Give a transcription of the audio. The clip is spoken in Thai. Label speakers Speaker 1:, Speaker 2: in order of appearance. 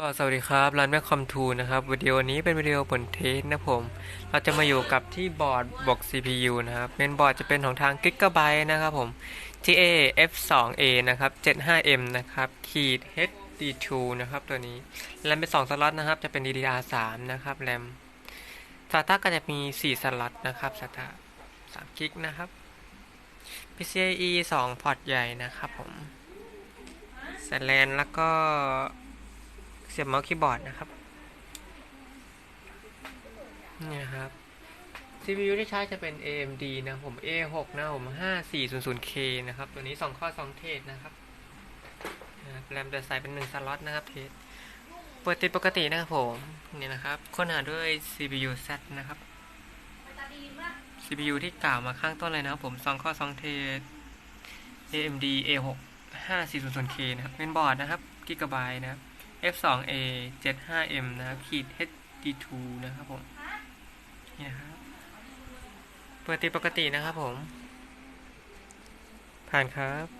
Speaker 1: ก็สวัสดีครับร้านแมคคอมทูนะครับวิดีโอนี้เป็นวิดีโอผลเทสนะผม เราจะมาอยู่กับที่บอร์ดบวก CPU นะครับเมนบอร์ดจะเป็นของทาง Gigabyte นะครับผม GA F2A นะครับ 75M นะครับขีด HD2 นะครับตัวนี้แรมเป็น 2 สล็อตนะครับ จะเป็น DDR3 นะครับแรม SATA ก็จะมี 4 สล็อตนะครับ SATA 3กิกนะครับ PCIe 2 พอร์ตใหญ่นะครับผมแสแลนแล้วก็ เสียบเมาส์คีย์บอร์ดนะครับนี่นะครับ CPU ที่ใช้จะเป็น AMD นะผม A6 นะผม 5400K นะครับ ตัวนี้ 2 ข้อ 2 เทสนะครับนะครับแรมจะใส่เป็น 1 สล็อตนะครับเทสเปิดติดปกตินะครับผมนี่นะครับ ค้นหาด้วย CPU Z นะครับ CPU ที่กล่าวมาข้างต้นเลยนะครับผม 2 ข้อ 2 เทส AMD A6 5400K นะครับเป็นบอร์ดนะครับ Gigabyte นะครับ F2A 75M นะครับขีด HD2 นะครับผมนี่นะครับเปิดติปกตินะครับผม ผ่านครับ